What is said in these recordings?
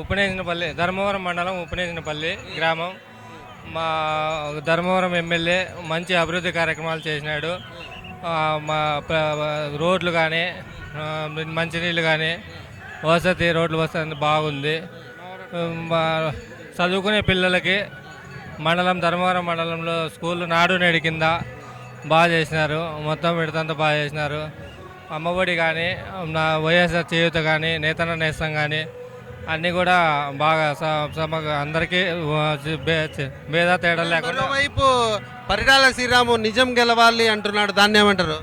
ఉపనేజనపల్లి ధర్మవరం మండలం ఉపనేజనపల్లి గ్రామం. మా ధర్మవరం ఎమ్మెల్యే మంచి అభివృద్ధి కార్యక్రమాలు చేసినాడు. మా రోడ్లు కానీ మంచినీళ్ళు కానీ వసతి రోడ్లు వసతి బాగుంది. మా చదువుకునే పిల్లలకి మండలం ధర్మవరం మండలంలో స్కూల్ నాడు నేడు కింద బాగా చేసినారు. మొత్తం విడతంతా బాగా చేసినారు. అమ్మఒడి కానీ నా వైఎస్ఆర్ చేయూత కానీ నేతన నేస్తం కానీ అన్నీ కూడా బాగా అందరికీ భేద తేడా లేకుండా మరోవైపు పరిటాల శ్రీరాము నిజం గెలవాలి అంటున్నాడు. దాన్ని ఏమంటారు?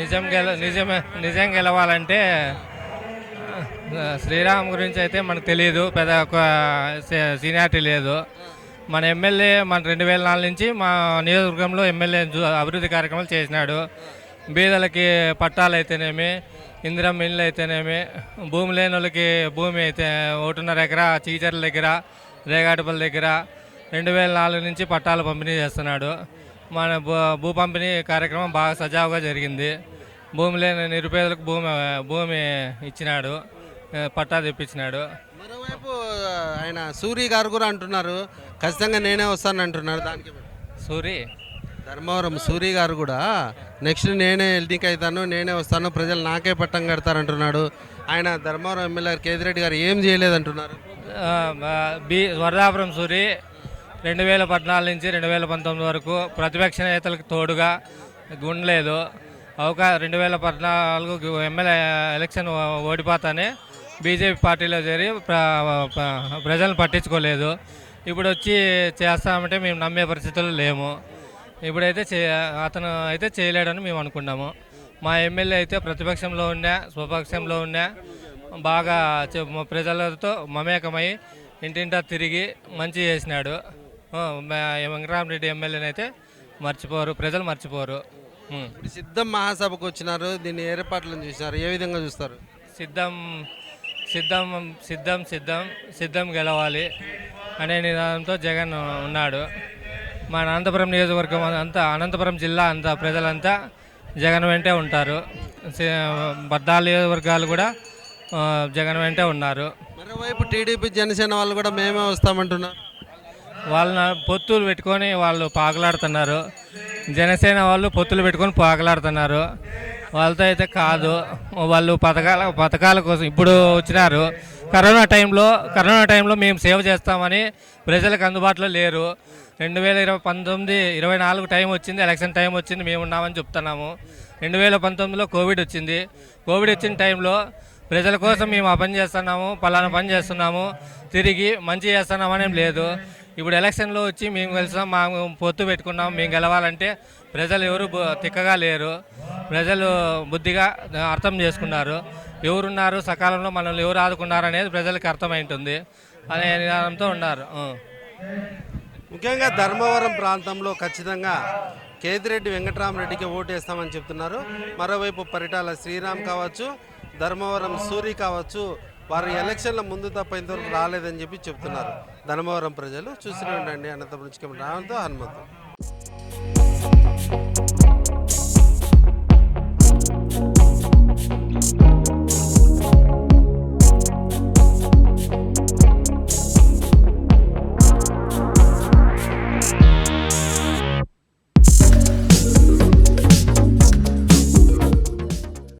నిజం గెల నిజమే నిజం గెలవాలంటే శ్రీరామ్ గురించి అయితే మనకు తెలియదు పెద్ద ఒక సీనియారిటీ లేదు. మన ఎమ్మెల్యే మన రెండు వేల నాలుగు నుంచి మా నియోజకవర్గంలో ఎమ్మెల్యే అభివృద్ధి కార్యక్రమాలు చేసినాడు. బీదలకి పట్టాలు అయితేనేమి ఇందిరం ఇల్లు అయితేనేమి భూమి లేని వాళ్ళకి భూమి అయితే ఒకటిన్నర ఎకరా చీచర్ల దగ్గర రేగాటిపల్లి దగ్గర రెండు వేల నాలుగు నుంచి పట్టాలు పంపిణీ చేస్తున్నాడు. మన భూ భూ పంపిణీ కార్యక్రమం బాగా సజావుగా జరిగింది. భూమి లేని నిరుపేదలకు భూమి భూమి ఇచ్చినాడు పట్టా తెప్పించినాడు. మరోవైపు ఆయన సూరి గారు కూడా అంటున్నారు. ఖచ్చితంగా నేనే వస్తాను అంటున్నారు దానికి? సూరి? ధర్మవరం సూరి గారు కూడా నెక్స్ట్ నేనే ఎల్టీకి అవుతాను నేనే వస్తాను ప్రజలు నాకే పట్టం కడతారంటున్నాడు. ఆయన ధర్మవరం ఎమ్మెల్యే కేదిరెడ్డి గారు ఏం చేయలేదంటున్నారు? బి వరదాపురం సూరి రెండు వేల పద్నాలుగు నుంచి రెండు వేల పంతొమ్మిది వరకు ప్రతిపక్ష నేతలకు తోడుగా గుండలేదు. అవకా రెండు వేల పద్నాలుగు ఎమ్మెల్యే ఎలక్షన్ ఓడిపోతానే బీజేపీ పార్టీలో చేరి ప్రజలను పట్టించుకోలేదు. ఇప్పుడు వచ్చి చేస్తామంటే మేము నమ్మే పరిస్థితులు లేము. ఇప్పుడైతే చే అతను అయితే చేయలేడని మేము అనుకున్నాము. మా ఎమ్మెల్యే అయితే ప్రతిపక్షంలో ఉన్నా స్వపక్షంలో ఉన్నా బాగా ప్రజలతో మమేకమై ఇంటింటా తిరిగి మంచి చేసినాడు. వెంకటరామరెడ్డి ఎమ్మెల్యేని అయితే మర్చిపోరు ప్రజలు మర్చిపోరు. ఇప్పుడు సిద్ధం మహాసభకు వచ్చినారు దీన్ని ఏర్పాట్లను చూసినారు ఏ విధంగా చూస్తారు? సిద్ధం సిద్ధం సిద్ధం సిద్ధం సిద్ధం గెలవాలి అనే నినాదంతో జగన్ ఉన్నాడు. మా అనంతపురం నియోజకవర్గం అంతా అనంతపురం జిల్లా అంతా ప్రజలంతా జగన్ వెంటే ఉంటారు. పద్నాలుగు నియోజకవర్గాలు కూడా జగన్ వెంటే ఉన్నారు. మరోవైపు టీడీపీ జనసేన వాళ్ళు కూడా మేమే వస్తామంటున్నారు. వాళ్ళ పొత్తులు పెట్టుకొని వాళ్ళు పాకలాడుతున్నారు. జనసేన వాళ్ళు పొత్తులు పెట్టుకొని పాకలాడుతున్నారు. వాళ్ళతో అయితే కాదు. వాళ్ళు పథకాల పథకాల కోసం ఇప్పుడు వచ్చినారు. కరోనా టైంలో కరోనా టైంలో మేము సేవ చేస్తామని ప్రజలకు అందుబాటులో లేరు. రెండు వేల ఇరవై పంతొమ్మిది ఇరవై నాలుగు టైం వచ్చింది ఎలక్షన్ టైం వచ్చింది మేము ఉన్నామని చెప్తున్నాము. రెండు వేల పంతొమ్మిదిలో కోవిడ్ వచ్చింది. కోవిడ్ వచ్చిన టైంలో ప్రజల కోసం మేము ఆ పని చేస్తున్నాము పలానా పని చేస్తున్నాము తిరిగి మంచి చేస్తున్నామనేం లేదు. ఇప్పుడు ఎలక్షన్లో వచ్చి మేము కలిసాం మా పొత్తు పెట్టుకున్నాం మేము గెలవాలంటే ప్రజలు ఎవరు తిక్కగా లేరు. ప్రజలు బుద్ధిగా అర్థం చేసుకున్నారు. ఎవరున్నారు సకాలంలో మనల్ని ఎవరు ఆదుకున్నారు అనేది ప్రజలకు అర్థమైంటుంది. అనే నినాదంతో ఉన్నారు. ముఖ్యంగా ధర్మవరం ప్రాంతంలో ఖచ్చితంగా కేతిరెడ్డి వెంకటరామరెడ్డికి ఓటు వేస్తామని చెప్తున్నారు. మరోవైపు పరిటాల శ్రీరామ్ కావచ్చు ధర్మవరం సూరి కావచ్చు వారు ఎలక్షన్ల ముందు తప్ప ఇంతవరకు రాలేదని చెప్పి చెప్తున్నారు. ధర్మవరం ప్రజలు చూస్తూనే ఉండండి. అనంతపురం నుంచి రావడంతో హనుమంతు.